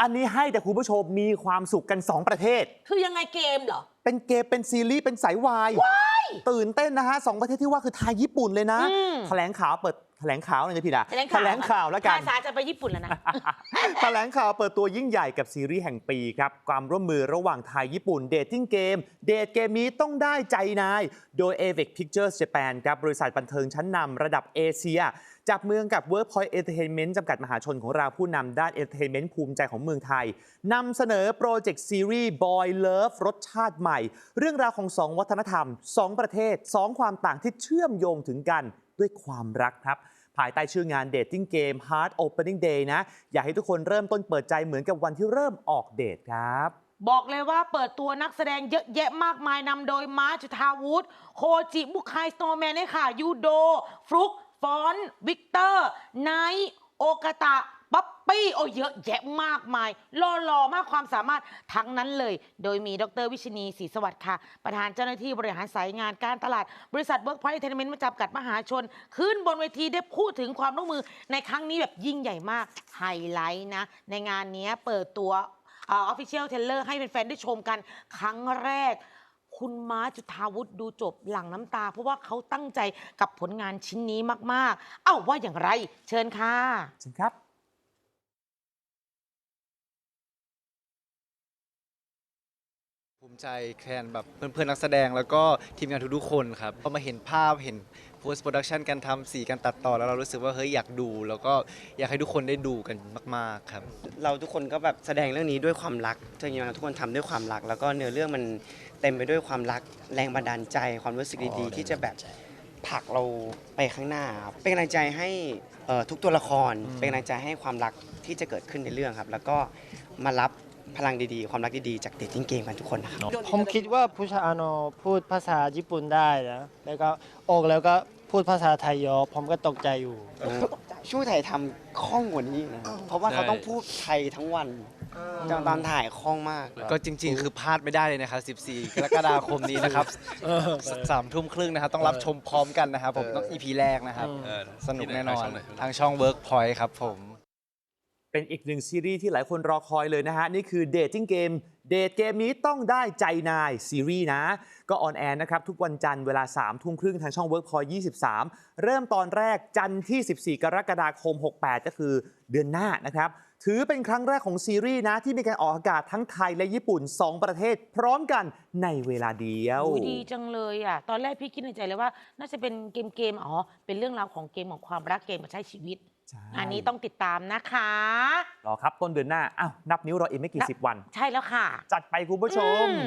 อันนี้ให้แต่คุณผู้ชมมีความสุขกัน 2 ประเทศ คือยังไงเกมเหรอ เป็นเกมเป็นซีรีส์เป็นสายวาย ตื่นเต้นนะฮะสองประเทศที่ว่าคือไทยญี่ปุ่นเลยนะอืมแถลงข่าวเปิด แถลงข่าวเลยนะพี่ดาแถลงข่าวแถลงข่าว แล้วกัน ภาษาจะไปญี่ปุ่นแล้วนะ แถลงข่าวเปิดตัวยิ่งใหญ่กับซีรีส์แห่งปีครับ ความร่วมมือระหว่างไทยญี่ปุ่นเดทติ้งเกม เดทเกมนี้ต้องได้ใจนาย โดย a v e c Pictures Japan ครับบริษัทบันเทิงชั้นนำระดับเอเชีย จับเมืองกับ Workpoint Entertainment จำกัดมหาชนของเราผู้นำด้าน Entertainment ภูมิใจของเมืองไทยนำเสนอโปรเจกต์ซีรีส์ Boy Love รสชาติใหม่ เรื่องราวของสองวัฒนธรรมสองประเทศสองความต่างที่เชื่อมโยงถึงกันด้วยความรักครับ ภายใต้ชื่องาน Dating Game Hard Opening Day นะ อยากให้ทุกคนเริ่มต้นเปิดใจเหมือนกับวันที่เริ่มออกเดทครับ บอกเลยว่าเปิดตัวนักแสดงเยอะแยะมากมายนำโดยมาร์ชจุธาวุฒิโคจิบุคายสโนแมนเนี่ยค่ะยูโด ฟลุกฟอน วิกเตอร์ไนท์ โอกาตะป๊อปปี้โอ้เยอะแยะมากมายล่อลอมากความสามารถทั้งนั้นเลย โดยมีดรวิชนีศรีสวัสดิ์ค่ะ ประธานเจ้าหน้าที่บริหารสายงานการตลาด บริษัทเวิร์กพอยต์เทนเมนต์มาจำกัดมหาชน ขึ้นบนเวทีได้พูดถึงความร่วมมือในครั้งนี้แบบยิ่งใหญ่มาก ไฮไลท์นะ ในงานนี้เปิดตัวออฟฟิเชียลเทเลอร์ให้แฟนๆได้ชมกันครั้งแรก คุณม้าจุธาวุฒิดูจบหลังน้ำตา เพราะว่าเขาตั้งใจกับผลงานชิ้นนี้มาก ๆ เอ้าว่าอย่างไร เชิญค่ะเชิญครับ ภูมิใจแทนแบบเพื่อนๆนักแสดงแล้วก็ทีมงานทุกๆคนครับพอมาเห็นภาพเห็น post production การทำสีการตัดต่อแล้วเรารู้สึกว่าเฮ้ยอยากดู แล้วก็อยากให้ทุกคนได้ดูกันมาก ๆครับ เราทุกคนก็แบบแสดงเรื่องนี้ด้วยความรักจริงๆทุกคนทำด้วยความรัก แล้วก็เนื้อเรื่องมันเต็มไปด้วยความรักแรงบันดาลใจ ความรู้สึกดีๆ ที่จะแบบผลักเราไปข้างหน้าครับเป็นกำลังใจให้เอ่อทุกตัวละคร เป็นกำลังใจให้ความรักที่จะเกิดขึ้นในเรื่องครับ แล้วก็มารับ พลังดีๆ ความรักดีๆ จากเดทติ้งเกมกันทุกคนนะครับ ผมคิดว่าผู้ชายอะพูดภาษาญี่ปุ่นได้นะแล้วก็ออกแล้วก็พูดภาษาไทยเยอะผมก็ตกใจอยู่ ช่วยถ่ายทำคล่องกว่านี้อีกนะเพราะว่าเขาต้องพูดไทยทั้งวันตอนถ่ายคล่องมาก ก็จริง ๆ คือพลาดไม่ได้เลยนะครับ 14 กรกฎาคมนี้นะครับสามทุ่มครึ่งนะครับ ต้องรับชมพร้อมกันนะครับ ผมต้อง EP แรกนะครับเออสนุกแน่นอน ทางช่อง Workpoint ครับผม เป็นอีกหนึ่งซีรีส์ที่หลายคนรอคอยเลยนะฮะ นี่คือ Dating Game เดทเกมนี้ต้องได้ใจนายซีรีส์นะ ก็ออนแอร์นะครับ ทุกวันจันทร์เวลา3ทุ่มครึ่งทางช่อง Workpoint 23 เริ่มตอนแรกจันทร์ที่ 14 กรกฎาคม 68 ก็คือเดือนหน้านะครับ ถือเป็นครั้งแรกของซีรีส์นะ ที่มีการออกอากาศทั้งไทยและญี่ปุ่น 2 ประเทศ พร้อมกันในเวลาเดียวโอ้ยดีจังเลยอะ ตอนแรกพี่คิดในใจเลยว่า น่าจะเป็นเกมเกมๆอ๋อ เป็นเรื่องราวของเกมของความรักเกมกับใช้ชีวิต ใช่ อันนี้ต้องติดตามนะคะ รอครับต้นเดือนหน้าอ้าวนับนิ้วรออีกไม่กี่สิบวัน ใช่แล้วค่ะ จัดไปคุณผู้ชม อื